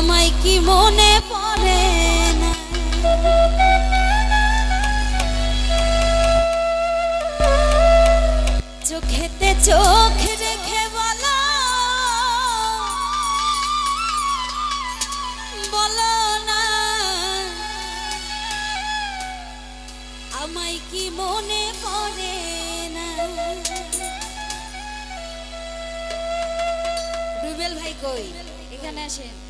আমায় কি মনে পড়ে না? চোখেতে চোখ রেখে বলো বলো না। আমায় কি মনে পড়ে না? রুবেল ভাই কই? এখানে আসেন।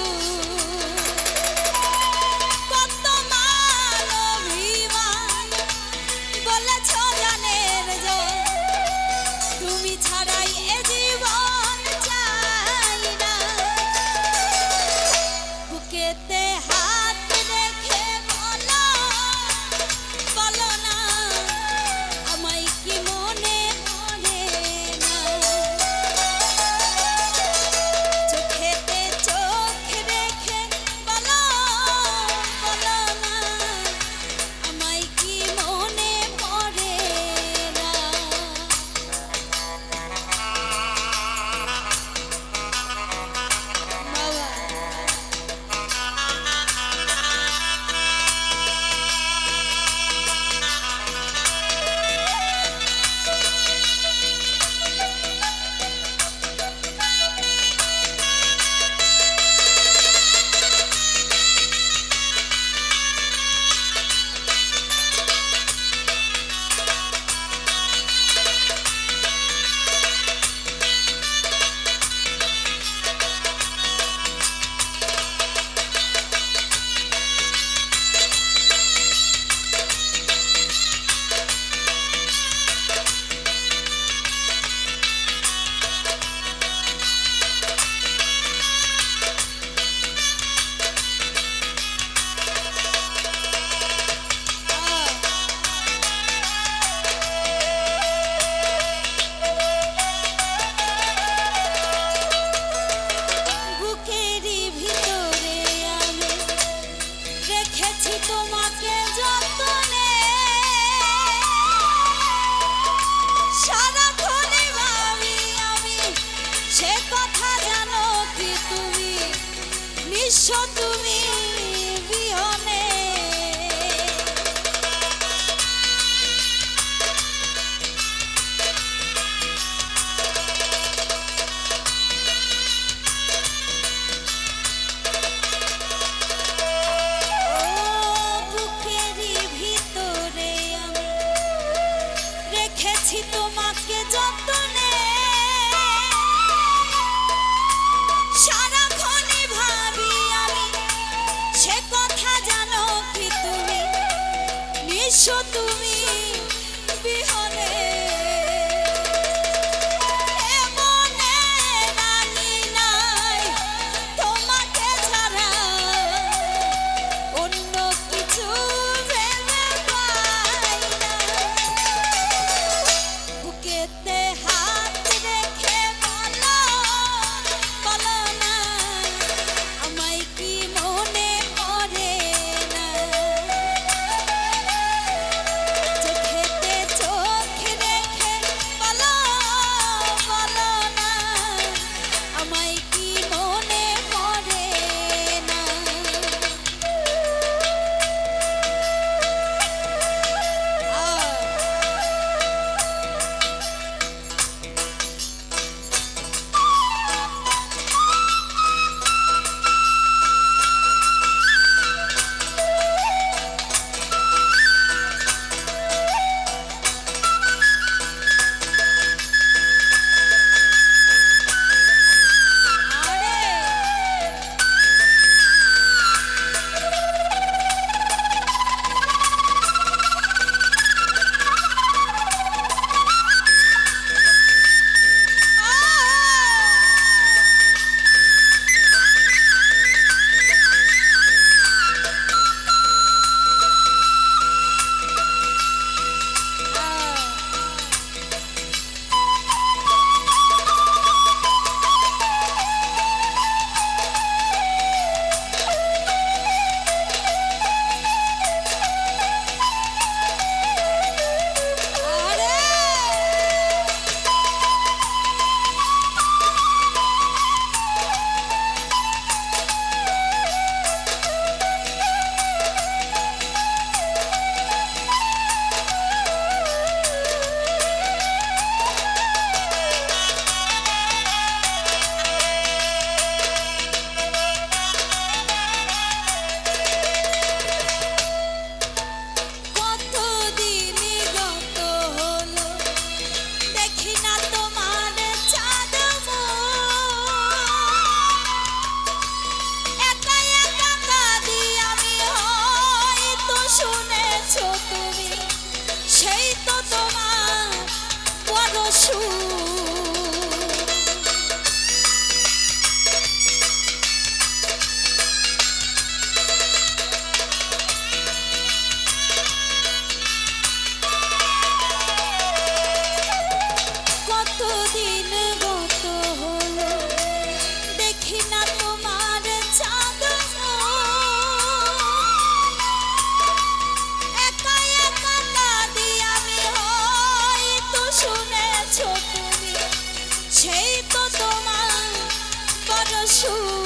নিয়েছি তোমাকে যত্নে। সারাক্ষণে ভাবি আমি তুমি true true.